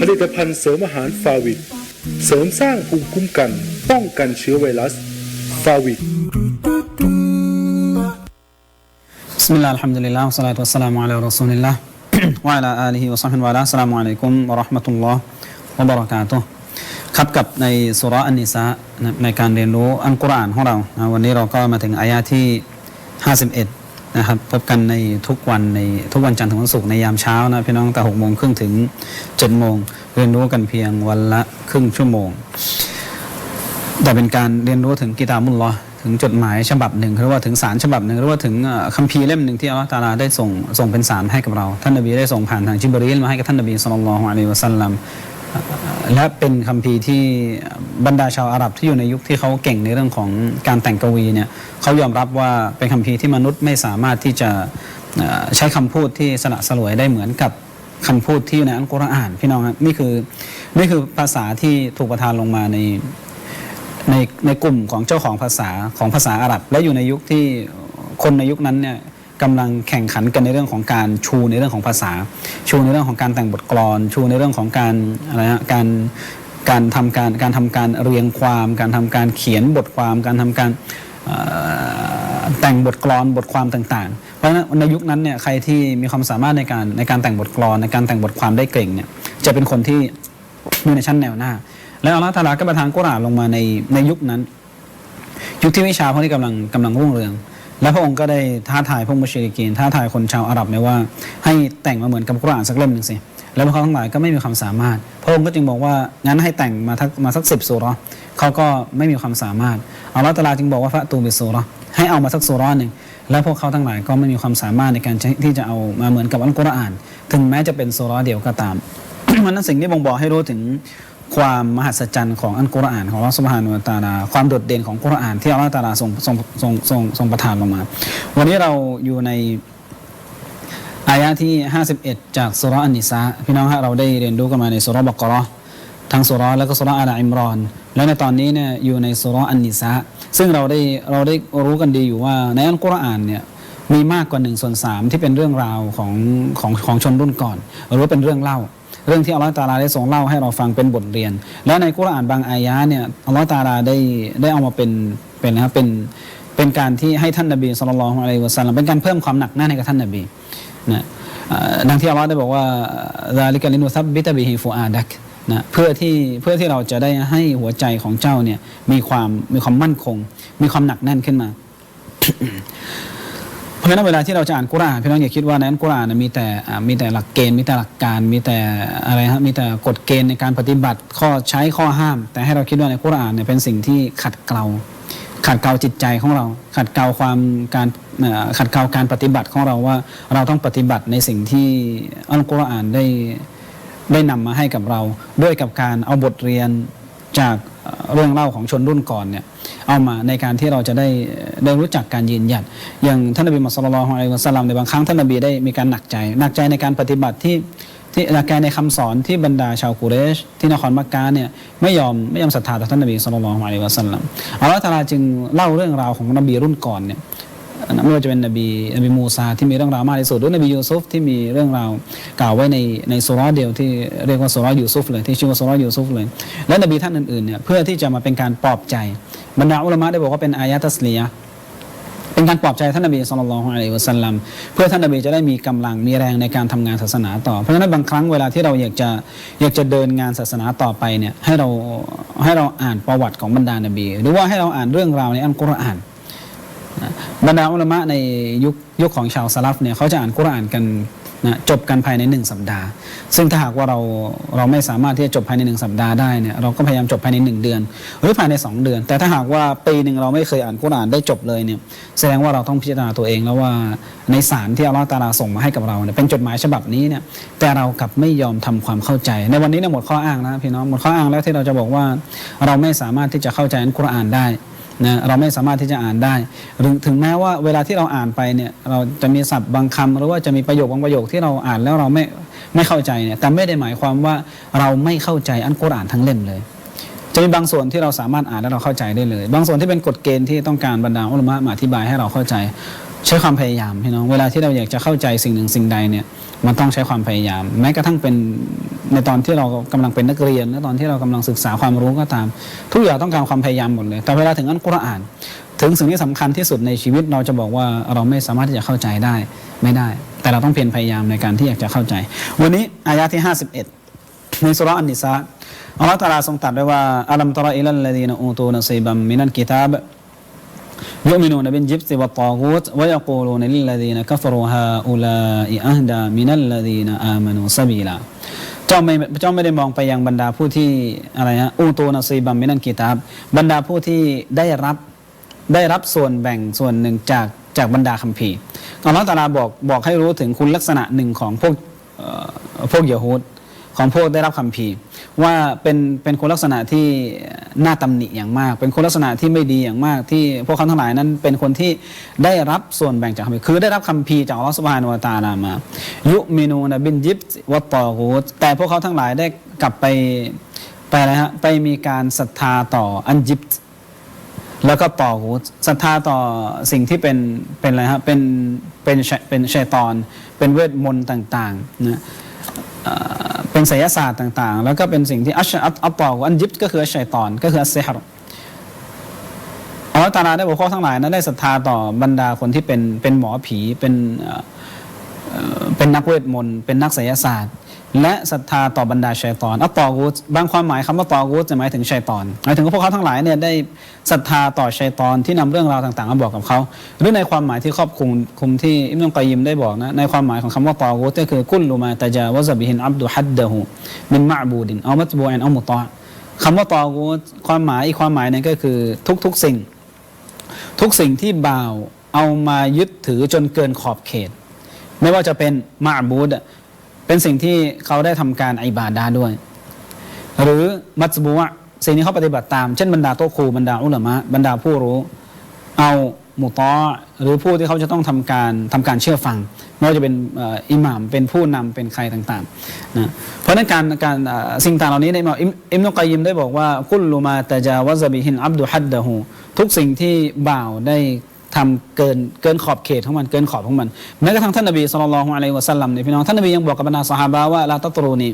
ผลิตภัณฑ์เสริมอาหารฟาวิดเสริมสร้างภูมิคุ้มกัน ป้องกันเชื้อไวรัสฟาวิด بسم الله الحمد لله والصلاة والسلام على رسول الله وعلى آله وصحبه وعلى السلام عليكم ورحمة الله وبركاته ครับกับในสุราะห์อันนิสานะในการเรียนรู้อัลกุรอานของเรานะวันนี้เราก็มาถึงอายะที่ 51 นะครับพบกันในทุกวันในทุกวันจันทร์ถึงวันศุกร์ในยามเช้านะพี่น้องแต่6โมงครึ่งถึง7โมงเรียนรู้กันเพียงวันละครึ่งชั่วโมง แต่เป็นการเรียนรู้ถึงกิตามุลลอถึงจดหมายฉบับหนึ่งหรือว่าถึงสารฉบับหนึ่งหรือว่าถึงคัมภีร์เล่มหนึ่งที่อัลลอฮฺตาลาได้ส่งส่งเป็นสารให้กับเรา ท่านนบีได้ส่งผ่านทางจิบรีลมาให้กับท่านนบีสุลต่านละฮ์อะลัยฮิวะสัลลัม และเป็นคัมภีร์ที่บรรดาชาวอาหรับที่อยู่ในยุคที่เขาเก่งในเรื่องของการแต่งกวีเนี่ยเขายอมรับว่าเป็นคัมภีร์ที่มนุษย์ไม่สามารถที่จะใช้คำพูดที่สละสลวยได้เหมือนกับคำพูดที่อยู่ในอัลกุรอานพี่น้องนี่คือนี่คือภาษาที่ถูกประทานลงมาในในในกลุ่มของเจ้าของภาษาของภาษาอาหรับ และอยู่ในยุคที่คนในยุคนั้นเนี่ย กำลังแข่งขันกันในเรื่องของการชูในเรื่องของภาษา ชูในเรื่องของการแต่งบทกลอน ชูในเรื่องของการอะไรฮะการการทำการการทำการเรียงความ การทำการเขียนบทความ การทำการแต่งบทกลอนบทความต่างๆ เพราะฉะนั้นในยุคนั้นเนี่ยใครที่มีความสามารถในการในการแต่งบทกลอนในการแต่งบทความได้เก่งเนี่ยจะเป็นคนที่อยู่ในชั้นแนวหน้า แล้วอัลลอฮฺตะอาลาก็ประทานกุรอานลงมาในในยุคนั้น ยุคที่วิชาพวกนี้กำลังกำลังรุ่งเรือง และพระองค์ก็ได้ท้าทายพวกมุชริกีนท้าทายคนชาวอาหรับเนี่ยว่า ให้แต่งมาเหมือนกับกุรอานสักเล่มหนึ่งสิแล้วพวกเขาทั้งหลายก็ไม่มีความสามารถ พระองค์ก็จึงบอกว่างั้นให้แต่งมาทักมาสักสิบสุรา์เขาก็ไม่มีความสามารถอัลลอฮฺตาลาจึงบอกว่าฟะตูบิสุรา์ให้เอามาสักสุราะห์หนึ่งแล้วพวกเขาทั้งหลายก็ไม่มีความสามารถในการที่จะเอามาเหมือนกับอัลกุรอาน ถึงแม้จะเป็นสุรา์เดียวก็ตามมันนั้นสิ่งที่บ่งบอกให้รู้ถึง ความมหัศจรรย์ของอัลกุรอานของอัลลอฮฺสุบฮานุตาลาความโดดเด่นของกุรอานที่อัลลอฮฺตาลาทรงทรงทรงทรงทรงประทานลงมา วันนี้เราอยู่ในอายะที่ 51 จากสุราะห์อันนิสาพี่น้องฮะเราได้เรียนรู้กันมาในสุรบักราะห์ทั้งสุรแล้วก็สุรอาลอิมรอน และในตอนนี้เนี่ยอยู่ในสุราะห์อันนิสาซึ่งเราได้เราได้รู้กันดีอยู่ว่าในอัลกุรอานเนี่ยมีมากกว่า1ส่วน3ที่เป็นเรื่องราวของของของชนรุ่นก่อน หรือว่าเป็นเรื่องเล่า เรื่องที่อัลลอฮฺตาลาได้ทรงเล่าให้เราฟังเป็นบทเรียน และในกุรอานบางอายะเนี่ยอัลลอฮฺตาลาได้ได้เอามาเป็นเป็นนะครับเป็นเป็นการที่ให้ท่านนบีสุลต่านอะลัยฮิวะสัลลัมเป็นการเพิ่มความหนักหน้าให้กับท่านนบีนะดังที่อัลลอฮฺได้บอกว่าซาลิกะลินุซับบิตะบิฮิฟูอาดักนะเพื่อที่เพื่อที่เราจะได้ให้หัวใจของเจ้าเนี่ยมีความมีความมั่นคง มีความหนักแน่นขึ้นมา เพราะฉะนั้นเวลาที่เราจะอ่านกุรานพี่น้องอย่าคิดว่าในอันกุรานมีแต่มีแต่หลักเกณฑ์มีแต่หลักการ มีแต่อะไรฮะมีแต่กฎเกณฑ์ในการปฏิบัติข้อใช้ข้อห้าม แต่ให้เราคิดว่าในกุรานเนี่ยเป็นสิ่งที่ขัดเกลาขัดเกลาจิตใจของเรา ขัดเกลาความการขัดเกลาการปฏิบัติของเราว่าเราต้องปฏิบัติในสิ่งที่อัลกุรอานได้ได้นำมาให้กับเรา ด้วยกับการเอาบทเรียน จากเรื่องเล่าของชนรุ่นก่อนเนี่ยเอามาในการที่เราจะได้ได้รู้จักการยืนหยัดอย่างท่านนบีมุฮัมมัดศ็อลลัลลอฮุลัยฮิวะสัลลัมในบางครั้งท่านนบีได้มีการหนักใจ หนักใจในการปฏิบัติที่ที่หนักใจในคำสอนที่บรรดาชาวกุเรช ที่นครมักกะเนี่ยไม่ยอมไม่ยอมศรัทธาต่อท่านนบีศ็อลลัลลอฮุอะลัยฮิวะสัลลัมอัลลอฮฺตาลาจึงเล่าเรื่องราวของนบีรุ่นก่อนเนี่ย ไม่ว่าจะเป็นนบีนบีมูซาที่มีเรื่องราวมากที่สุดหรือนบียูซุฟที่มีเรื่องราวกล่าวไว้ในในสุราะห์เดียวที่เรียกว่าสุราะห์ยูซุฟเลยที่ชื่อว่าสุราะห์ยูซุฟเลย และนบีท่านอื่นๆเนี่ยเพื่อที่จะมาเป็นการปลอบใจบรรดาอุลามะได้บอกว่าเป็นอายะตัสลียเป็นการปลอบใจท่านนบีสุลต่านละฮ์อะลัยฮิวะสัลลัมเพื่อท่านนบีจะได้มีกำลังมีแรงในการทำงานศาสนาต่อ เพราะฉะนั้นบางครั้งเวลาที่เราอยากจะอยากจะเดินงานศาสนาต่อไปเนี่ยให้เราให้เราอ่านประวัติของบรรดานบี หรือว่าให้เราอ่านเรื่องราวในอัลกุรอาน บรรดาอุลามะในยุคยุคของชาวสลัฟเนี่ยเขาจะอ่านกุรอานกันนะจบกันภายในหนึ่งสัปดาห์ ซึ่งถ้าหากว่าเราเราไม่สามารถที่จะจบภายในหนึ่งสัปดาห์ได้เนี่ยเราก็พยายามจบภายในหนึ่งเดือน หรือภายในสองเดือน แต่ถ้าหากว่าปีหนึ่งเราไม่เคยอ่านกุรอานได้จบเลยเนี่ยแสดงว่าเราต้องพิจารณาตัวเองแล้วว่าในสารที่อัลลอฮฺตาลาส่งมาให้กับเราเนี่ยเป็นจดหมายฉบับนี้เนี่ยแต่เรากลับไม่ยอมทำความเข้าใจ ในวันนี้เนี่ยหมดข้ออ้างนะพี่น้องหมดข้ออ้างแล้วที่เราจะบอกว่าเราไม่สามารถที่จะเข้าใจอัลกุรอานได้ นะเราไม่สามารถที่จะอ่านได้หรือถึงแม้ว่าเวลาที่เราอ่านไปเนี่ยเราจะมีศัพท์บางคำหรือว่าจะมีประโยคบางประโยคที่เราอ่านแล้วเราไม่ไม่เข้าใจเนี่ยแต่ไม่ได้หมายความว่าเราไม่เข้าใจอันกุรอานทั้งเล่มเลย จะมีบางส่วนที่เราสามารถอ่านแล้วเราเข้าใจได้เลย บางส่วนที่เป็นกฎเกณฑ์ที่ต้องการบรรดาอุลามะมาอธิบายให้เราเข้าใจ ใช้ความพยายามพี่น้องเวลาที่เราอยากจะเข้าใจสิ่งหนึ่งสิ่งใดเนี่ยมันต้องใช้ความพยายาม แม้กระทั่งเป็นในตอนที่เรากำลังเป็นนักเรียนในตอนที่เรากำลังศึกษาความรู้ก็ตาม ทุกอย่างต้องการความพยายามหมดเลย แต่เวลาถึงอันกุรอาน ถึงสิ่งที่สำคัญที่สุดในชีวิตเราจะบอกว่าเราไม่สามารถที่จะเข้าใจได้ไม่ได้ แต่เราต้องเพียรพยายามในการที่อยากจะเข้าใจ วันนี้อายะที่ 51 ในสุรอันนิสาอัลลอฮฺตอาลาทรงตรัสไว้ว่าอัลัมตระอิลัลลดีนอูตูนซีบัมมินัลกิตาบ يؤمنون بالجبت والطاغوت ويقولون للذين كفروا هؤلاء أهدى من الذين آمنوا سبيلا เจ้าไม่เจ้าไม่ได้มองไปยังบรรดาผู้ที่อะไรฮะอูตูนาซีบัมมินันกีตาบบรรดาผู้ที่ได้รับได้รับส่วนแบ่งส่วนหนึ่งจากจากบรรดาคัมภีร์อัลลอฮฺตะอาลาบอกบอกให้รู้ถึงคุณลักษณะหนึ่งของพวกเอ่อพวกยะฮูด ของพวกได้รับคัมภีว่าเป็นเป็นคุณลักษณะที่น่าตำหนิอย่างมาก เป็นคุณลักษณะที่ไม่ดีอย่างมาก ที่พวกเขาทั้งหลายนั้น เป็นคนที่ได้รับส่วนแบ่งจากคัมภีคือได้รับคัมภีจากอัลลอฮฺสุบฮานุวะตาลามายุมินูนบินยิบวัตตอกูตแต่พวกเขาทั้งหลายได้กลับไปไปอะไรฮะไปมีการศรัทธาต่ออันยิบแล้วก็ต่อหูศรัทธาต่อสิ่งที่เป็นเป็นอะไรฮะเป็นเป็นชัยเป็นชัยตอน เป็นเวทมนต์ต่างๆนะ เป็นไสยศาสตร์ต่าง ๆ แล้วก็เป็นสิ่งที่อัชอัตอัตตอกอันยิบก็คือชัยตอน ก็คืออัสเซฮ์อัลตาลาได้บอกข้อทั้งหลายนั้นได้ศรัทธาต่อบรรดาคนที่เป็นเป็นหมอผีเป็นเอ่อเอ่อเป็นนักเวทมนต์เป็นนักไสยศาสตร์ และศรัทธาต่อบรรดาชัยตอนอัตตอกูตบางความหมายคำว่าตอกูตจะหมายถึงชัยตอนหมายถึงว่าพวกเขาทั้งหลายเนี่ยได้ศรัทธาต่อชัยตอนที่นำเรื่องราวต่างๆมาบอกกับเขาหรือในความหมายที่ครอบคลุมคุมที่อิมนุกอยิมได้บอกนะในความหมายของคำว่าตอกูตก็คือกุลลูมาตะจาวะซบิฮินอับดุฮัดดะฮูมินมะบูดินเอามัตบูอันเอามุตอคำว่าตอกูตความหมายอีกความหมายหนึงก็คือทุกๆสิ่ง ทุกสิ่งที่บ่าวเอามายึดถือจนเกินขอบเขต ไม่ว่าจะเป็นมาบูด เป็นสิ่งที่เขาได้ทำการอิบาดาด้วย หรือมัตบูะสิ่งที่เขาปฏิบัติตาม เช่นบรรดาโตครูบรรดาอุลามะบรรดาผู้รู้ เอามุตอหรือผู้ที่เขาจะต้องทำการทำการเชื่อฟังไม่ว่าจะเป็นอิหม่ามเป็นผู้นำเป็นใครต่างๆนะเพราะนั้นการการสิ่งต่างเหล่านี้ในมอิมอิมนุกอยยิมได้บอกว่ากุลลูมาตะจาวะซบิฮินอับดุฮัดดะฮูทุกสิ่งที่บ่าวได้ ทำเกินเกินขอบเขตของมันเกินขอบของมันแม้กระทั่งท่านนบีสุลต่านละฮ์อะลัยวะสัลลัมเนี่ยพี่น้องท่านนบียังบอกกับบรรดาสหายว่าลาตัตรูนี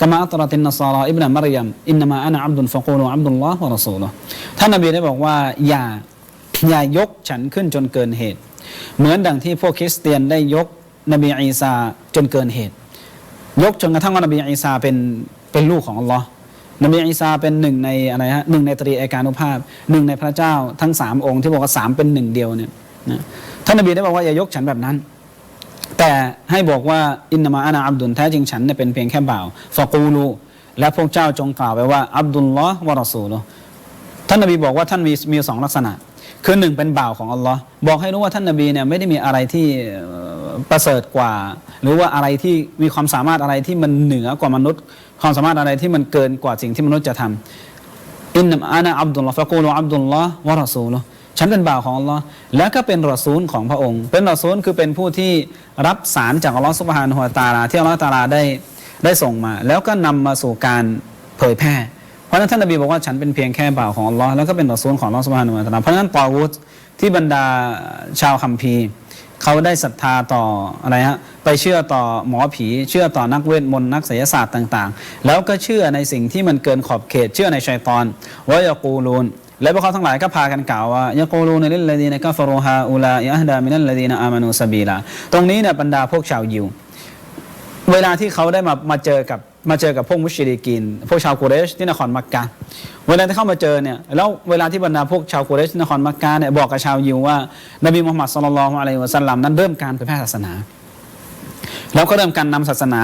กะมาอัตรตินนัสารออิบนะมารยัมอินนามาอานะอับดุลฟะกูลอับดุลลอฮ์วะรอซูลท่านนบีได้บอกว่าอย่าอย่ายกฉันขึ้นจนเกินเหตุ เหมือนดังที่พวกคริสเตียนได้ยกนบีอีสาจนเกินเหตุ ยกจนกระทั่งว่านบีอีสาเป็นเป็นลูกของอัลลอฮ์ นบีอีสาเป็นหนึ่งในอะไรฮะหนึ่งในตรีเอกานุภาพหนึ่งในพระเจ้าทั้งสามองค์ที่บอกว่าสามเป็นหนึ่งเดียวเนี่ยนะท่านนบีได้บอกว่าอย่ายกฉันแบบนั้น แต่ให้บอกว่าอินนามาอานาอับดุลแท้จริงฉันเนี่ยเป็นเพียงแค่บ่าวฟะกูลูและพวกเจ้าจงกล่าวไปว่าอับดุลลอฮ์วะรอซูลท่านนบีบอกว่าท่านมีมีสองลักษณะ คือหนึ่งเป็นบ่าวของอัลลอฮ์บอกให้รู้ว่าท่านนบีเนี่ยไม่ได้มีอะไรที่ประเสริฐกว่า หรือว่าอะไรที่มีความสามารถอะไรที่มันเหนือกว่ามนุษย์ ความสามารถอะไรที่มันเกินกว่าสิ่งที่มนุษย์จะทำอินนัมอานะอับดุลลอฮ์ฟะกูลอับดุลลอฮ์วะรอซูลฉันเป็นบ่าวของอัลลอฮ์และก็เป็นรอซูลของพระองค์ เป็นรอซูลคือเป็นผู้ที่รับสารจากอัลลอฮ์ซุบฮานะฮูวตาลาที่อัลลอฮ์ตาลาได้ได้ส่งมา แล้วก็นำมาสู่การเผยแพร่ เพราะนั้นท่านนบีบอกว่าฉันเป็นเพียงแค่บ่าวของอัลลอฮ์แล้วก็เป็นรอซูลของอัลลอฮ์ซุบฮานะฮูวะตาลาเพราะนั้นตอวุตที่บรรดาชาวคัมภีร์เขาได้ศรัทธาต่ออะไรฮะ ไปเชื่อต่อหมอผี เชื่อต่อนักเวทมนต์นักไสยศาสตร์ต่าง ๆ แล้วก็เชื่อในสิ่งที่มันเกินขอบเขตเชื่อในชัยตอนวายกูลูนและพวกเขาทั้งหลายก็พากันกล่าวว่ายากูลูนลิลลดีนกัฟรูฮาอูลาอิอัฮดามินัลลดีนอามานูซาบีลาตรงนี้เนี่ยบรรดาพวกชาวยิว เวลาที่เขาได้มามาเจอกับมาเจอกับพวกมุชริกีนพวกชาวกุเรชที่นครมักกะเวลาที่เข้ามาเจอเนี่ยแล้วเวลาที่บรรดาพวกชาวกุเรชที่นครมักกะเนี่ยบอกกับชาวยิวว่านบีมุฮัมมัดสุลลัลลอฮุอะลัยฮิวะสัลลัมนั้นเริ่มการเผยแพร่ศาสนา แล้วก็เริ่มการนำศาสนา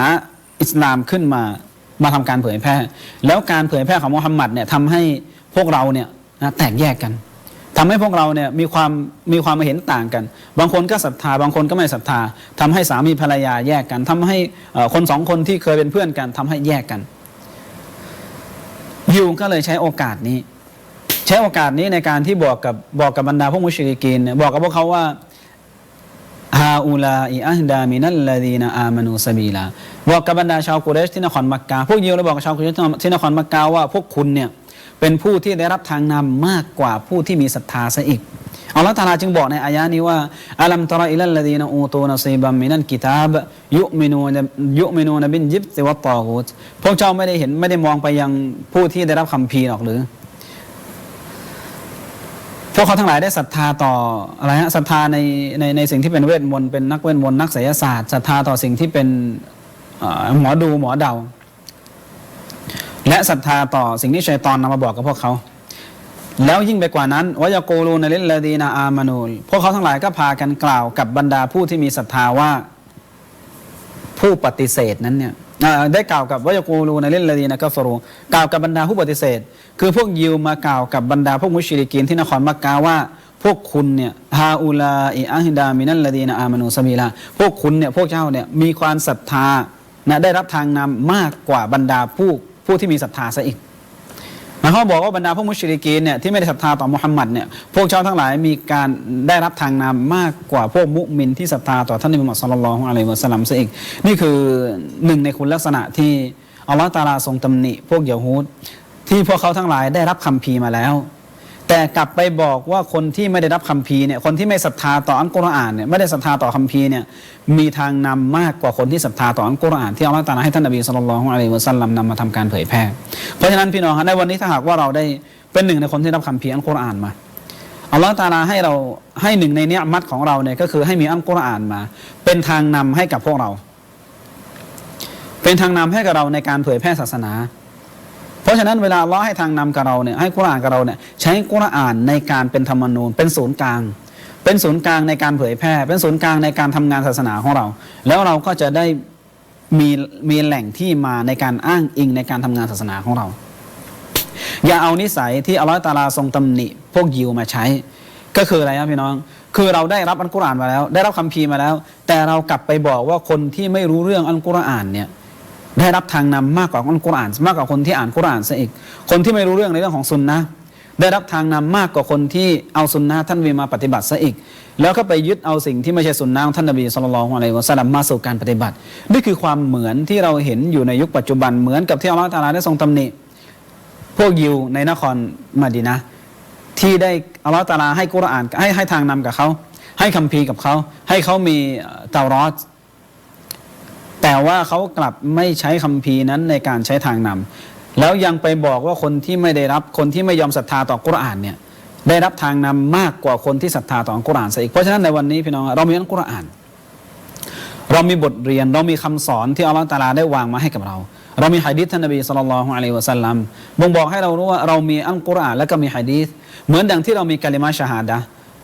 อิสลามขึ้นมามาทำการเผยแพร่ แล้วการเผยแพร่ของมุฮัมมัดเนี่ยทำให้พวกเราเนี่ยนะแตกแยกกันทำให้พวกเราเนี่ยมีความมีความเห็นต่างกัน บางคนก็ศรัทธา บางคนก็ไม่ศรัทธาทำให้สามีภรรยาแยกกันทำให้คนสองคนที่เคยเป็นเพื่อนกันทำให้แยกกันยิวก็เลยใช้โอกาสนี้ ใช้โอกาสนี้ในการที่บอกกับบอกกับบรรดาพวกมุชริกีนบอกกับพวกเขาว่า อูลาอิอัฮดามินัลลาดีนอามานูซาบีลาบอกกับบรรดาชาวกุเรชที่นครมักกะพวกยิวเลยบอกกับชาวกุเรชที่นครมักกะว่าพวกคุณเนี่ยเป็นผู้ที่ได้รับทางนำมากกว่าผู้ที่มีศรัทธาซะอีกอัลลอฮฺตาลาจึงบอกในอายะนี้ว่าอัลัมตระอิลัลลดีนอูตูนซีบัมมินันกิตาบยุมินูนยุมินูนบินยิบติวัตตอกูตพวกเจ้าไม่ได้เห็นไม่ได้มองไปยังผู้ที่ได้รับคำพีหรอกหรือ พวกเขาทั้งหลายได้ศรัทธาต่ออะไรฮะศรัทธาในในในสิ่งที่เป็นเวทมนต์เป็นนักเวทมนต์นักไสยศาสตร์ศรัทธาต่อสิ่งที่เป็นหมอดูหมอเดา และศรัทธาต่อสิ่งที่ชัยตอนนำมาบอกกับพวกเขา แล้วยิ่งไปกว่านั้นวายาโกลูนลิลาดีนาอามานูลพวกเขาทั้งหลายก็พากันกล่าวกับบรรดาผู้ที่มีศรัทธาว่าผู้ปฏิเสธนั้นเนี่ย ได้กล่าวกับวายาโกลูนเล่นลาดีนะกัฟรูกล่าวกับบรรดาผู้ปฏิเสธ คือพวกยิวมากล่าวกับบรรดาพวกมุชริกีนที่นครมักกะว่า พวกคุณเนี่ยฮาอูลาอิอะฮิดามินัลลาดีนะอามานูสมีลาพวกคุณเนี่ยพวกเจ้าเนี่ยมีความศรัทธานะได้รับทางนำมากกว่าบรรดาผู้ผู้ที่มีศรัทธาซะอีก มายความบอกว่าบรรดาพวกมุชริกีนเนี่ยที่ไม่ได้ศรัทธาต่อมุฮัมมัดเนี่ยพวกชาวทั้งหลายมีการได้รับทางนำมากกว่าพวกมุมินที่ศรัทธาต่อท่านนบีมุฮัมมัดสุลลัลของอะลัยฮิวะสัลลัมซะอีกนี่คือหนึ่งในคุณลักษณะที่อัลลอฮฺตาลาทรงตำหนิ พวกยะฮูดที่พวกเขาทั้งหลายได้รับคัมภีร์มาแล้ว แต่กลับไปบอกว่าคนที่ไม่ได้รับคัมภีร์เนี่ยคนที่ไม่ศรัทธาต่ออัลกุรอานเนี่ยไม่ได้ศรัทธาต่อคัมภีร์เนี่ยมีทางนำมากกว่าคนที่ศรัทธาต่ออัลกุรอานที่อัลลอฮฺตาลาให้ท่านนบีสุลต่านละฮ์อะลัยฮิวะสัลลัมนำมาทำการเผยแพร่ เพราะฉะนั้นพี่น้องครับในวันนี้ถ้าหากว่าเราได้เป็นหนึ่งในคนที่รับคัมภีร์อัลกุรอานมาอัลลอฮฺตาลาให้เราให้หนึ่งในเนี้ยมัดของเราเนี่ยก็คือให้มีอัลกุรอานมา เป็นทางนำให้กับพวกเรา เป็นทางนำให้กับเราในการเผยแพร่ศาสนา เพราะฉะนั้นเวลาลเลาให้ทางนำกับเราเนี่ยให้กุรอานกับเราเนี่ยใช้กุรอานในการเป็นธรรมนูญเป็นศูนย์กลาง เป็นศูนย์กลางในการเผยแพร่ เป็นศูนย์กลางในการทำงานศาสนาของเรา แล้วเราก็จะได้มีมีแหล่งที่มาในการอ้างอิงในการทำงานศาสนาของเรา อย่าเอานิสัยที่อัลลอฮฺตาลาทรงตำหนิ พวกยิวมาใช้ ก็คืออะไรครับพี่น้อง คือเราได้รับอัลกุรอานมาแล้ว ได้รับคัมภีร์มาแล้ว แต่เรากลับไปบอกว่าคนที่ไม่รู้เรื่องอัลกุรอานเนี่ย ได้รับทางนำมากกว่าอัลกุรอาน มากกว่าคนที่อ่านกุรอานซะอีก คนที่ไม่รู้เรื่องในเรื่องของซุนนะได้รับทางนำมากกว่าคนที่เอาซุนนะท่านวีมาปฏิบัติซะอีก แล้วก็ไปยึดเอาสิ่งที่ไม่ใช่ซุนนะของท่านนบีสุลต่านละฮ์อะลัยฮิวะสลัมมาสู่การปฏิบัติ นี่คือความเหมือนที่เราเห็นอยู่ในยุคปัจจุบันเหมือนกับที่อัลลอฮฺตาลาได้ทรงตำหนิ พวกยิวในนครมาดีนะ ที่ได้อัลลอฮฺตาลาให้กุรอานให้ให้ทางนำกับเขา ให้คัมภีร์กับเขา ให้เขามีเตารอด แต่ว่าเขากลับไม่ใช้คัมภีร์นั้นในการใช้ทางนำแล้วยังไปบอกว่าคนที่ไม่ได้รับคนที่ไม่ยอมศรัทธาต่อกุรอานเนี่ยได้รับทางนำมากกว่าคนที่ศรัทธาต่ออัลกุรอานซะอีกเพราะฉะนั้นในวันนี้พี่น้องเรามีอัลกุรอาน เรามีบทเรียนเรามีคำสอนที่อัลลอฮฺตาลาได้วางมาให้กับเรา เรามีฮะดีษท่านนบีสุลต่านละฮ์อะลัยฮิวะสัลลัมบ่งบอกให้เรารู้ว่าเรามีอัลกุรอานและก็มีฮะดีษเหมือนดังที่เรามีกะลิมาชาฮาดะ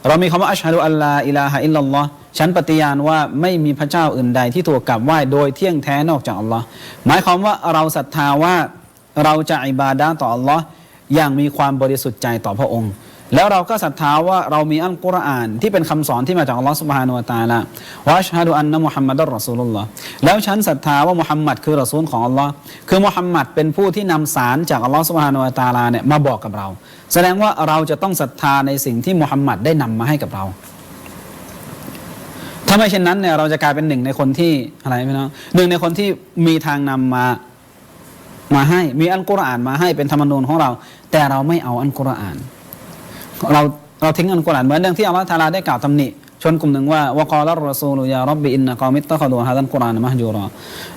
เรามีคำว่าอัชฮะดุอัลลาอิลาฮะอิลลัลลอฮ์ ฉันปฏิญาณว่าไม่มีพระเจ้าอื่นใดที่ถูกกราบไหว้โดยเที่ยงแท้นอกจากอัลลอฮ์หมายความว่าเราศรัทธาว่าเราจะอิบาดะห์ต่ออัลลอฮ์อย่างมีความบริสุทธิ์ใจต่อพระองค์ แล้วเราก็ศรัทธาว่าเรามีอัลกุรอานที่เป็นคำสอนที่มาจากอัลลอฮ์สุบฮานุวะตาลาวะชฮะดุอันนะมุฮัมมัดอัลรอซูลุลลอฮ์แล้วฉันศรัทธาว่ามุฮัมมัดคือรอซูลของอัลลอฮ์คือมุฮัมมัดเป็นผู้ที่นำสารจากอัลลอฮ์สุบฮานุวะตาลาเนี่ยมาบอกกับเรา แสดงว่าเราจะต้องศรัทธาในสิ่งที่มุฮัมมัดได้นำมาให้กับเรา ถ้าไม่เช่นนั้นเนี่ยเราจะกลายเป็นหนึ่งในคนที่อะไรพี่น้องหนึ่งในคนที่มีทางนำมามาให้ มีอัลกุรอานมาให้เป็นธรรมนูญของเรา แต่เราไม่เอาอัลกุรอาน เราเราทิ้งอัลกุรอานเหมือนเรื่องที่อัลลอฮฺตะอาลาได้กล่าวตำหนิชนกลุ่มหนึ่งว่าวะกอลรอซูลุยารับบิอินนะกอมิตตะคอดูฮะดันกุรอานมะฮจูรอ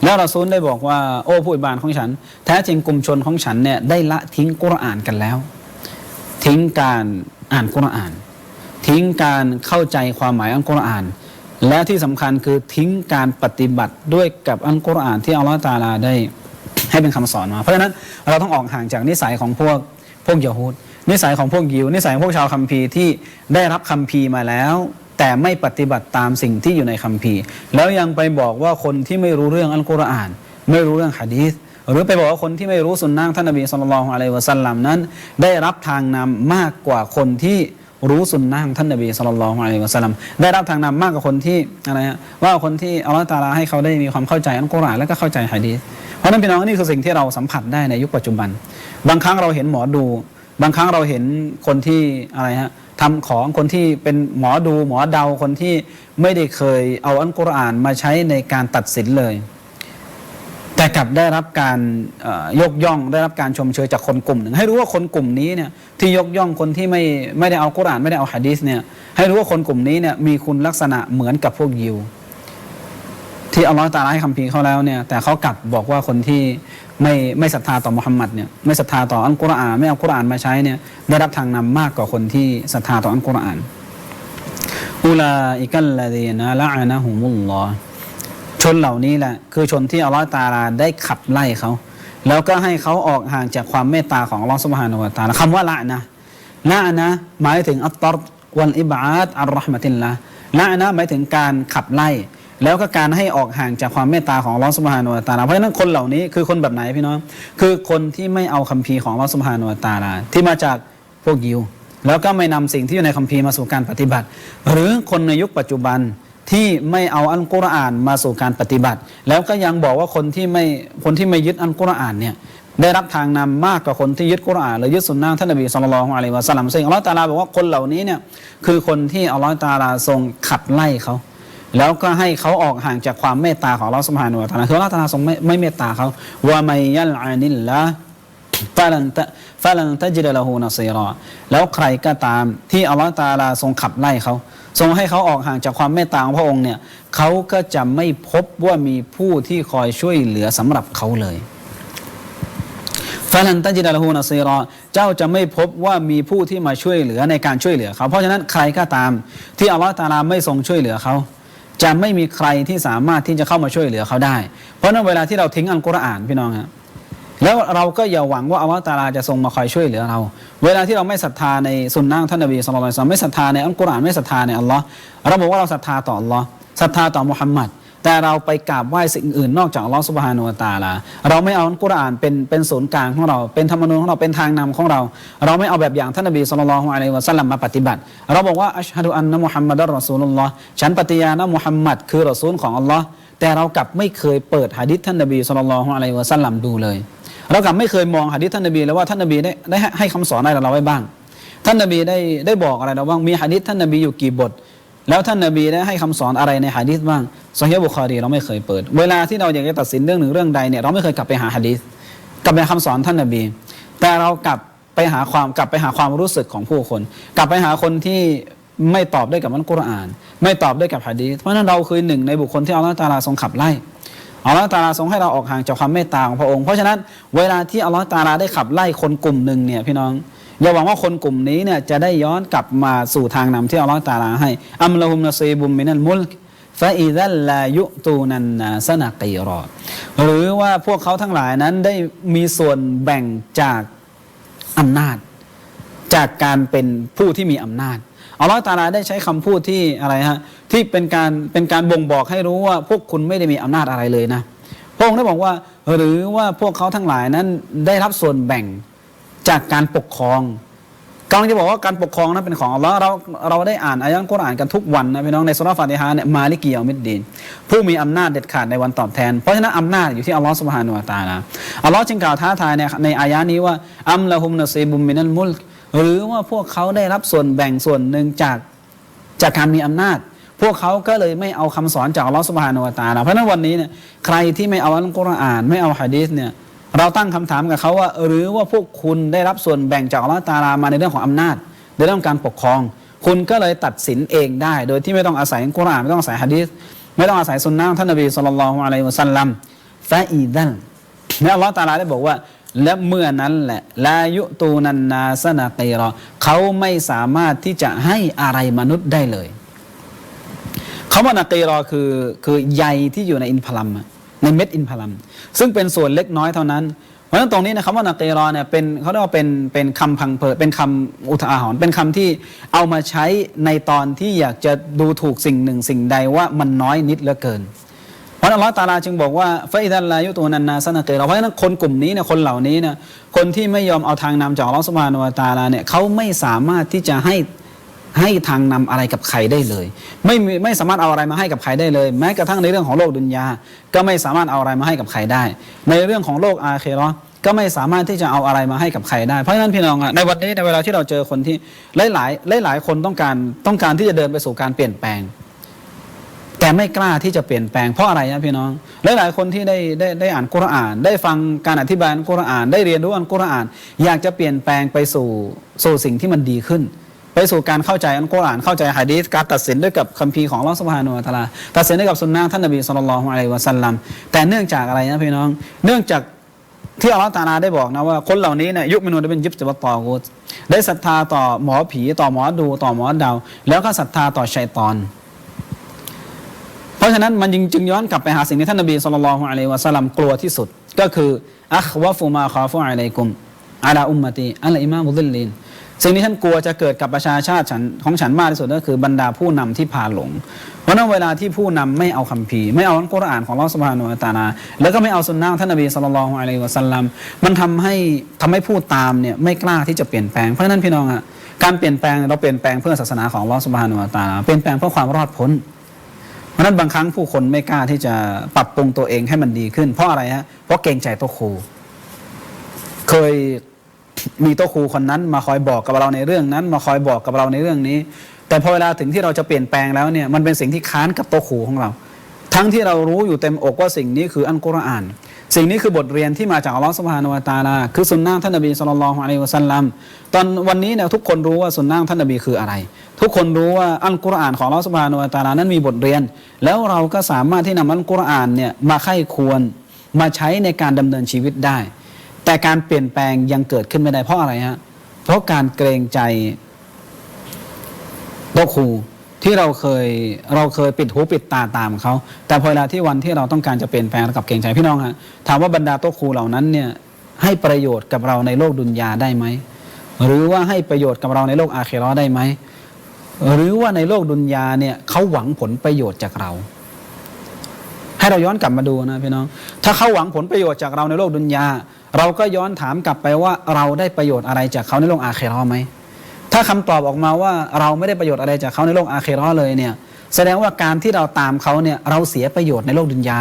แล้วรอซูลได้บอกว่า โอ้ผู้อิบานของฉัน แท้จริงกลุ่มชนของฉันเนี่ยได้ละทิ้งกุรอานกันแล้ว ทิ้งการอ่านกุรอาน ทิ้งการเข้าใจความหมายอัลกุรอาน และที่สำคัญคือทิ้งการปฏิบัติด้วยกับอัลกุรอานที่อัลลอฮฺตาลาได้ให้เป็นคำสอนมา เพราะฉะนั้นเราต้องออกห่างจากนิสัยของพวกพวกยะฮูดนิสัยของพวกยิวนิสัยของพวกชาวคัมภีร์ที่ได้รับคัมภีร์มาแล้ว แต่ไม่ปฏิบัติตามสิ่งที่อยู่ในคัมภีร์ แล้วยังไปบอกว่าคนที่ไม่รู้เรื่องอัลกุรอาน ไม่รู้เรื่องหะดีษหรือไปบอกว่าคนที่ไม่รู้สุนนะท่านนบีสุลต่านละฮ์อะลัยวะสัลลัมนั้น ได้รับทางนำมากกว่าคนที่ รู้สุนนะของท่านนบีสุลต่านละฮ์อะลัยฮิวะสัลลัมได้รับทางนำมากกว่าคนที่อะไรฮะว่าคนที่อัลลอฮฺตาลาให้เขาได้มีความเข้าใจอัลกุรอานและก็เข้าใจหะดีเพราะฉะนั้นพี่น้องนี่คือสิ่งที่เราสัมผัสได้ในยุคปัจจุบัน บางครั้งเราเห็นหมอดู บางครั้งเราเห็นคนที่อะไรฮะทำของคนที่เป็นหมอดูหมอเดาคนที่ไม่ได้เคยเอาอัลกุรอานมาใช้ในการตัดสินเลย แต่กลับได้รับการยกย่องได้รับการชมเชยจากคนกลุ่มหนึ่ง ให้รู้ว่าคนกลุ่มนี้เนี่ยที่ยกย่องคนที่ไม่ไม่ได้เอากุรานไม่ได้เอาหะดีษเนี่ยให้รู้ว่าคนกลุ่มนี้เนี่ยมีคุณลักษณะเหมือนกับพวกยิว ที่อัลลอฮฺตาลาให้คำพีเขาแล้วเนี่ยแต่เขากลับบอกว่าคนที่ไม่ไม่ศรัทธาต่อมุฮัมมัดเนี่ยไม่ศรัทธาต่ออัลกุรอานไม่เอากุรอานมาใช้เนี่ยได้รับทางนำมากกว่าคนที่ศรัทธาต่ออัลกุรอานอุลาอิกัลลาดีนะละอานะฮุมุลลอฮ์ ชนเหล่านี้แหละคือชนที่อัลลอฮฺตาลาได้ขับไล่เขา แล้วก็ให้เขาออกห่างจากความเมตตาของอัลลอฮฺสุบฮานาละตาลาคำว่าละนะละนะหมายถึงอัตตรวัลอิบาดอัลรอฮ์มะติลละละนะหมายถึงการขับไล่ แล้วก็การให้ออกห่างจากความเมตตาของอัลลอฮฺสุบฮานาละตาลาเพราะฉะนั้นคนเหล่านี้คือคนแบบไหนพี่น้องคือคนที่ไม่เอาคัมภีร์ของอัลลอฮฺสุบฮานาละตาลาที่มาจากพวกยิว แล้วก็ไม่นำสิ่งที่อยู่ในคัมภีร์มาสู่การปฏิบัติ หรือคนในยุคปัจจุบัน ที่ไม่เอาอัลกุรอานมาสู่การปฏิบัติ แล้วก็ยังบอกว่าคนที่ไม่คนที่ไม่ยึดอัลกุรอานเนี่ยได้รับทางนำมากกว่าคนที่ยึดกุรอานหรือยึดสุนนะท่านนบีสุลต่านละฮ์อะลัยวะสลัมซึ่งอัลลอฮฺตาลาบอกว่าคนเหล่านี้เนี่ยคือคนที่อัลลอฮฺตาลาทรงขับไล่เขาแล้วก็ให้เขาออกห่างจากความเมตตาของอัลลอฮฺสุบฮานุวะตาลาคืออัลลอฮฺตาลาทรงไม่ไม่เมตตาเขาว่าไม่ยัลอานิลละ ฟาลันตะฟาลันตะจิดละฮูนัซีรอแล้วใครก็ตามที่อัลลอฮฺตาลาทรงขับไล่เขา ทรงให้เขาออกห่างจากความเมตตาของพระองค์เนี่ยเขาก็จะไม่พบว่ามีผู้ที่คอยช่วยเหลือสำหรับเขาเลยฟาลันตะจิดละฮูนัซีรอเจ้าจะไม่พบว่ามีผู้ที่มาช่วยเหลือในการช่วยเหลือเขาเพราะฉะนั้นใครก็ตาม ที่อัลลอฮฺตาลาไม่ทรงช่วยเหลือเขาจะไม่มีใครที่สามารถที่จะเข้ามาช่วยเหลือเขาได้ เพราะฉะนั้นเวลาที่เราทิ้งอัลกุรอานพี่น้องครับ แล้วเราก็อย่าหวังว่าอัลลอฮฺตาลาจะทรงมาคอยช่วยเหลือเรา เวลาที่เราไม่ศรัทธาในสุนนะขท่านนบีสุลต่านไม่ศรัทธาในอัลกุรอานไม่ศรัทธาในอัลลอฮ์เราบอกว่าเราศรัทธาต่ออัลลอฮ์ศรัทธาต่อมุฮัมมัดแต่เราไปกราบไหว้สิ่งอื่นนอกจากอัลลอฮ์สุบฮานุตาลา เราไม่เอาอัลกุรอานเป็นเป็นศูนย์กลางของเรา เป็นธรรมนูญของเราเป็นทางนำของเรา เราไม่เอาแบบอย่างท่านนบีสุลต่านอะลัยวะสัลลัมมาปฏิบัติ เราบอกว่าอัชฮะดุอันนะมุฮัมมัดอัลรอซูลุลลอฮ์ฉันปฏิญาณมุฮัมมัดคือรอซูลของอัลลอฮ์แต่เรากลับไม่เคยเปิดหะดิษท่านนบีสุลต่านอะลัยวะสัลลัมดูเลย เรากลับไม่เคยมองหะดิษท่านนบีเลยว่าท่านนบีได้ได้ให้ให้คำสอนอะไรเราไว้บ้าง ท่านนบีได้ได้บอกอะไรเราบ้างมีหะดิษท่านนบีอยู่กี่บท แล้วท่านนบีได้ให้คำสอนอะไรในหะดิษบ้างโซฮีบุคอรีเราไม่เคยเปิด เวลาที่เราอยากจะตัดสินเรื่องหนึ่งเรื่องใดเนี่ยเราไม่เคยกลับไปหาหะดิษกลับไปหาคำสอนท่านนบี แต่เรากลับไปหาความกลับไปหาความรู้สึกของผู้คน กลับไปหาคนที่ไม่ตอบได้กับอัลกุรอาน ไม่ตอบได้กับหะดีษเพราะนั้นเราคือหนึ่งในบุคคลที่อัลลอฮฺตาลาทรงขับไล่ อัลลอฮฺตาลาทรงให้เราออกห่างจากความเมตตาของพระองค์ เพราะฉะนั้นเวลาที่อัลลอฮฺตาลาได้ขับไล่คนกลุ่มหนึ่งเนี่ยพี่น้องอย่าหวังว่าคนกลุ่มนี้เนี่ยจะได้ย้อนกลับมาสู่ทางนำที่อัลลอฮฺตาลาให้อัมละฮุมนซีบุมมินัลมุลฟาอิดัลลายุตูนันนาสนากีรอหรือว่าพวกเขาทั้งหลายนั้นได้มีส่วนแบ่งจากอำนาจ จากการเป็นผู้ที่มีอำนาจ อัลลอฮฺตาลาได้ใช้คำพูดที่อะไรฮะที่เป็นการเป็นการบ่งบอกให้รู้ว่าพวกคุณไม่ได้มีอำนาจอะไรเลยนะพระองค์ได้บอกว่า หรือว่าพวกเขาทั้งหลายนั้นได้รับส่วนแบ่งจากการปกครองกำลังจะบอกว่าการปกครองนั้นเป็นของอัลลอฮ์เราเราได้อ่านอายะห์กุรอานกันทุกวันนะพี่น้องในสุราฟาติฮาเนี่ยมาลิกียามิดดีนผู้มีอำนาจเด็ดขาดในวันตอบแทน เพราะฉะนั้นอำนาจอยู่ที่อัลลอฮ์สุบฮานุวะตาลาอัลลอฮ์จึงกล่าวท้าทายในในอายะห์นี้ว่าอัมละฮุมนซีบุมมินัลมุลก หรือว่าพวกเขาได้รับส่วนแบ่งส่วนหนึ่งจากจากการมีอำนาจ พวกเขาก็เลยไม่เอาคำสอนจากอัลลอฮ์สุบฮานุวตาลาเพราะนั้นวันนี้เนี่ยใครที่ไม่เอาอัลกุรอาน ไม่เอาฮะดีษเนี่ยเราตั้งคำถามกับเขาว่า หรือว่าพวกคุณได้รับส่วนแบ่งจากอัลลอฮ์ตาลามาในเรื่องของอำนาจ ในเรื่องการปกครอง คุณก็เลยตัดสินเองได้ โดยที่ไม่ต้องอาศัยกุรอานไม่ต้องอาศัยฮะดีษไม่ต้องอาศัยสุนนะท่านนบีสุลต่านละฮ์อะลัยฮิวะสัลลัมฟาอีดันและอัลลอฮ์ตาลาได้บอกว่า และเมื่อนั้นแหละลายุตูนันนาสนากีรอเขาไม่สามารถที่จะให้อะไรมนุษย์ได้เลยคำว่านากีรอคือคือใยที่อยู่ในอินพลัมในเม็ดอินพลัม ซึ่งเป็นส่วนเล็กน้อยเท่านั้น เพราะฉะนั้นตรงนี้นะคำว่านากีรอเนี่ยเป็นเขาเรียกว่าเป็นเป็นคำพังเพยเป็นคำอุทาหรณ์เป็นคำที่เอามาใช้ในตอนที่อยากจะดูถูกสิ่งหนึ่งสิ่งใดว่ามันน้อยนิดเหลือเกิน ราะอัลลอฮฺตาลาจึงบอกว่าฟาอิดัลลายุตูนันนาสนาเกรอเพราะฉะนั้นคนกลุ่มนี้เนี่ยคนเหล่านี้เนี่ยคนที่ไม่ยอมเอาทางนำจากอัลลอฮฺสุบฮานุวะตาลาเนี่ยเขาไม่สามารถที่จะให้ให้ทางนำอะไรกับใครได้เลย ไม่ไม่สามารถเอาอะไรมาให้กับใครได้เลย แม้กระทั่งในเรื่องของโลกดุนยา ก็ไม่สามารถเอาอะไรมาให้กับใครได้ ในเรื่องของโลกอาเคเรก็ไม่สามารถที่จะเอาอะไรมาให้กับใครได้เพราะฉะนั้นพี่น้องอะในวันนี้ในเวลาที่เราเจอคนที่หลายหลายหลาย ๆ คนต้องการต้องการที่จะเดินไปสู่การเปลี่ยนแปลง แต่ไม่กล้าที่จะเปลี่ยนแปลงเพราะอะไรนะพี่น้องหลายๆคนที่ได้ได้ได้อ่านกุรอาน ได้ฟังการอธิบายอัลกุรอาน ได้เรียนรู้อัลกุรอาน อยากจะเปลี่ยนแปลงไปสู่สู่สิ่งที่มันดีขึ้น ไปสู่การเข้าใจอัลกุรอานเข้าใจหะดีษการตัดสินด้วยกับคัมภีร์ของอัลอสุบฮานุวะตลาตัดสินด้วยกับสุนนะท่านนบีสุลต่านละฮ์อะลัยวะสัลลัมแต่เนื่องจากอะไรนะพี่น้อง เนื่องจากที่อัลลอฮฺตาลาได้บอกนะว่าคนเหล่านี้เนี่ยยุคมินูนเป็นยิบจะวัตอกูได้ศรัทธาต่อหมอผีต่อหมอดูต่อหมอเดา แล้วก็ศรัทธาต่อชัยตอน ราะฉะนั้นมันจึงจึงย้อนกลับไปหาสิ่งที่ท่านนบีสุลต่านละฮ์อะลัยวะสัลลัมกลัวที่สุด ก็คืออัควะฟุมาคาฟุอะลัยกุมอาลาอุมมะตีอัลอิมามุดิลลินสิ่งที่ท่านกลัวจะเกิดกับประชาชาติฉันของฉันมากที่สุดก็คือบรรดาผู้นำที่พาหลง เพราะนั้นเวลาที่ผู้นำไม่เอาคัมภีร์ไม่เอาอัลกุรอานของอัลลอฮฺสุบฮานุวะตาลาแล้วก็ไม่เอาสุนนะขท่านนบีสุลต่านละฮ์อะลัยวะสัลลัมมันทำให้ทำให้ผู้ตามเนี่ยไม่กล้าที่จะเปลี่ยนแปลงเพราะฉะนั้นพี่น้องอะการเปลี่ยนแปลงเราเปลี่ยนแปลงเพื่อศาสนาของอัลลอฮฺสุบฮานุวะตาลาเปลี่ยนแปลงเพื่อความรอดพ้น เพราะนั้นบางครั้งผู้คนไม่กล้าที่จะปรับปรุงตัวเองให้มันดีขึ้น เพราะอะไรฮะเพราะเกรงใจโตัวครู เคยมีโต๊ะครูคนนั้น มาคอยบอกกับเราในเรื่องนั้น มาคอยบอกกับเราในเรื่องนี้ แต่พอเวลาถึงที่เราจะเปลี่ยนแปลงแล้วเนี่ยมันเป็นสิ่งที่ค้านกับโต๊ะครูของเรา ทั้งที่เรารู้อยู่เต็มอกว่าสิ่งนี้คืออัลกุรอาน สิ่งนี้คือบทเรียนที่มาจากอัลลอฮฺสุบฮานุวะตาลาคือสุนนะท่านนบีสุลต่านละฮ์อะลัยฮิวะสัลลัมตอนวันนี้เนี่ยทุกคนรู้ว่าสุนนะท่านนบีคืออะไร ทุกคนรู้ว่าอัลกุรอานของอัลลอฮฺสุบฮานุวะตาลานั้นมีบทเรียน แล้วเราก็สามารถที่นำอัลกุรอานเนี่ยมาไข้ควรมาใช้ในการดำเนินชีวิตได้ แต่การเปลี่ยนแปลงยังเกิดขึ้นไม่ได้เพราะอะไรฮะเพราะการเกรงใจโตะครู ที่เราเคยเราเคยปิดหูปิดตาตามเขา แต่พอเวลาที่วันที่เราต้องการจะเปลี่ยนแปลงกับเกรงใจพี่น้องฮะถามว่าบรรดาโตะครูเหล่านั้นเนี่ยให้ประโยชน์กับเราในโลกดุนยาได้ไหมหรือว่าให้ประโยชน์กับเราในโลกอาเคราะห์ได้ไหมหรือว่าในโลกดุนยาเนี่ยเขาหวังผลประโยชน์จากเรา ให้เราย้อนกลับมาดูนะพี่น้อง ถ้าเขาหวังผลประโยชน์จากเราในโลกดุนยา เราก็ย้อนถามกลับไปว่าเราได้ประโยชน์อะไรจากเขาในโลกอาเคราะห์ไหม ถ้าคำตอบออกมาว่าเราไม่ได้ประโยชน์อะไรจากเขาในโลกอาเคราะห์เลยเนี่ยแสดงว่าการที่เราตามเขาเนี่ยเราเสียประโยชน์ในโลกดุนยา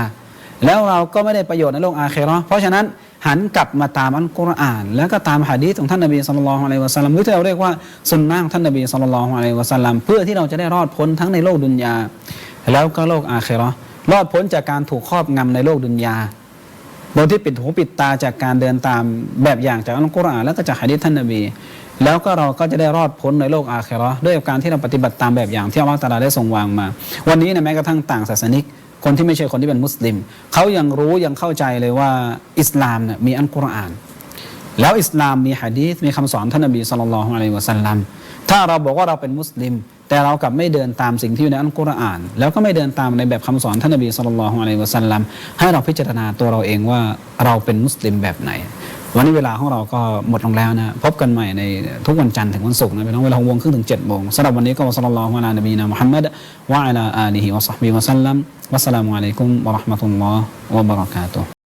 แล้วเราก็ไม่ได้ประโยชน์ในโลกอาเคราะห์เพราะฉะนั้นหันกลับมาตามอัลกุรอาน แล้วก็ตามหะดีษของท่านนบีสุลต่านละฮ์อะลัยวะสัลลัมหรือที่เราเรียกว่าสุนนะของท่านนบีสุลต่านละฮ์อะลัยวะสัลลัมเพื่อที่เราจะได้รอดพ้นทั้งในโลกดุนยา แล้วก็โลกอาเคราะห์รอดพ้นจากการถูกครอบงำในโลกดุนยาโดยที่ปิดหูปิดตาจากการเดินตามแบบอย่างจากอัลกุรอานแล้วก็จากหะดีษท่านนบี แล้วก็เราก็จะได้รอดพ้นในโลกอาเคราะด้วยการที่เราปฏิบัติตามแบบอย่างที่อัลลอฮฺตาลาได้ทรงวางมา วันนี้นี่ยแม้กระทั่งต่างศาสนิก คนที่ไม่ใช่คนที่เป็นมุสลิม เขายังรู้ยังเข้าใจเลยว่าอิสลามเนี่ยมีอัลกุรอาน แล้วอิสลามมีหะดีษมีคำสอนท่านนบีสุลต่านละฮ์อะลัยฮิวะสัลลัมถ้าเราบอกว่าเราเป็นมุสลิม แต่เรากลับไม่เดินตามสิ่งที่อยู่ในอัลกุรอาน แล้วก็ไม่เดินตามในแบบคำสอนท่านนบีสุลต่านละฮ์อะลัยฮิวะสัลลัมให้เราพิจารณาตัวเราเองว่าเราเป็นมุสลิมแบบไหน วันนี้เวลาของเราก็หมดลงแล้วนะ พบกันใหม่ในทุกวันจันทร์ถึงวันศุกร์นะเป็นเวลาหกโมงครึ่งถึงเจ็ดโมงสำหรับวันนี้ก็วสัลลัลลอฮุอะลานบีนะมุฮัมมัดวะอะลาอาลีฮิวะซอฮบิวะซัลลัมวัสสลามุอะลัยกุมวะเราะห์มะตุลลอฮ์วะบะเราะกาตุฮ์